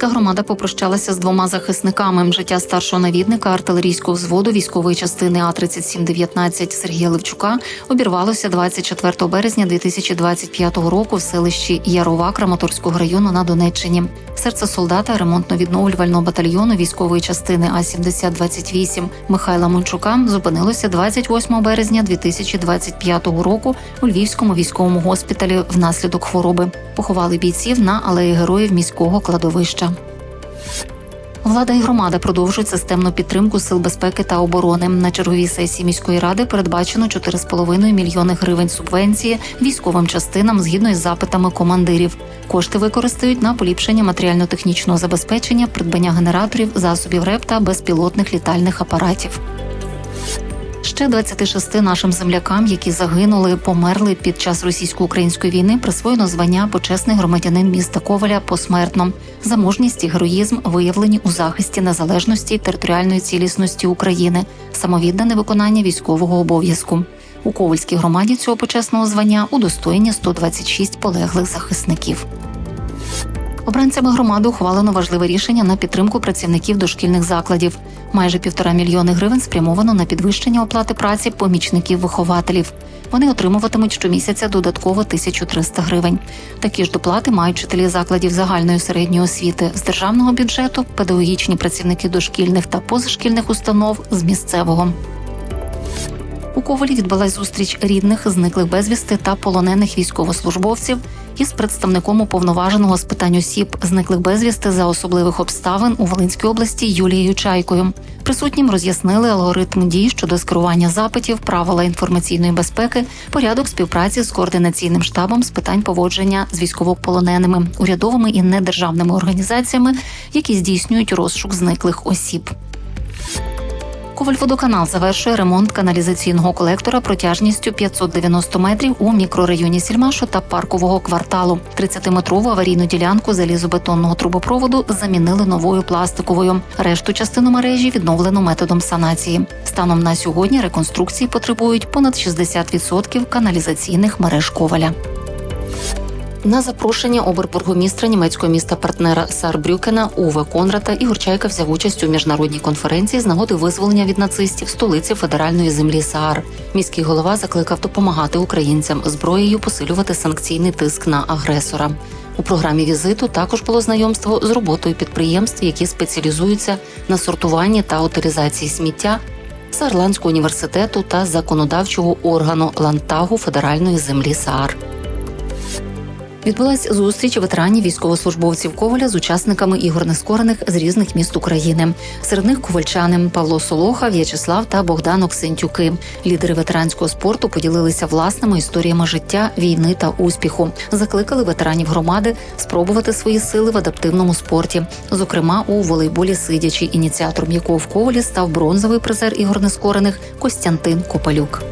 Ковальська громада попрощалася з двома захисниками. Життя старшого навідника артилерійського взводу військової частини А 3719 Сергія Левчука обірвалося 24 березня 2025 року в селищі Ярова Краматорського району на Донеччині. Серце солдата ремонтно-відновлювального батальйону військової частини А 7028 Михайла Мончука зупинилося 28 березня 2025 року у Львівському військовому госпіталі внаслідок хвороби. Поховали бійців на алеї героїв міського кладовища. Влада і громада продовжують системну підтримку сил безпеки та оборони. На черговій сесії міської ради передбачено 4,5 мільйони гривень субвенції військовим частинам згідно із запитами командирів. Кошти використають на поліпшення матеріально-технічного забезпечення, придбання генераторів, засобів РЕП та безпілотних літальних апаратів. Ще 26 нашим землякам, які загинули, померли під час російсько-української війни, присвоєно звання почесний громадянин міста Коваля посмертно за мужність і героїзм виявлені у захисті незалежності територіальної цілісності України, самовіддане виконання військового обов'язку. У Ковальській громаді цього почесного звання удостоєні 126 полеглих захисників. Обранцями громади ухвалено важливе рішення на підтримку працівників дошкільних закладів. Майже півтора мільйони гривень спрямовано на підвищення оплати праці помічників-вихователів. Вони отримуватимуть щомісяця додатково 1300 гривень. Такі ж доплати мають вчителі закладів загальної середньої освіти з державного бюджету, педагогічні працівники дошкільних та позашкільних установ з місцевого. У Ковалі відбулась зустріч рідних, зниклих безвісти та полонених військовослужбовців із представником уповноваженого з питань осіб, зниклих безвісти за особливих обставин у Волинській області Юлією Чайкою. Присутнім роз'яснили алгоритм дій щодо скерування запитів, правила інформаційної безпеки, порядок співпраці з координаційним штабом з питань поводження з військовополоненими, урядовими і недержавними організаціями, які здійснюють розшук зниклих осіб. Ковальводоканал завершує ремонт каналізаційного колектора протяжністю 590 метрів у мікрорайоні Сільмашу та паркового кварталу. 30-метрову аварійну ділянку залізобетонного трубопроводу замінили новою пластиковою. Решту частину мережі відновлено методом санації. Станом на сьогодні реконструкції потребують понад 60% каналізаційних мереж коваля. На запрошення обербургомістра німецького міста партнера Сарбрюкена Уве Конрата Ігор Чайка взяв участь у міжнародній конференції з нагоди визволення від нацистів столиці федеральної землі Саар. Міський голова закликав допомагати українцям зброєю посилювати санкційний тиск на агресора. У програмі візиту також було знайомство з роботою підприємств, які спеціалізуються на сортуванні та утилізації сміття. Саарландського університету та законодавчого органу Лантагу федеральної землі Саар. Відбулась зустріч ветеранів військовослужбовців Коваля з учасниками ігор нескорених з різних міст України. Серед них ковальчани Павло Солоха, В'ячеслав та Богдан Оксентюки. Лідери ветеранського спорту поділилися власними історіями життя, війни та успіху. Закликали ветеранів громади спробувати свої сили в адаптивному спорті, зокрема у волейболі сидячи, ініціатором якого в Ковалі став бронзовий призер ігор нескорених Костянтин Копалюк.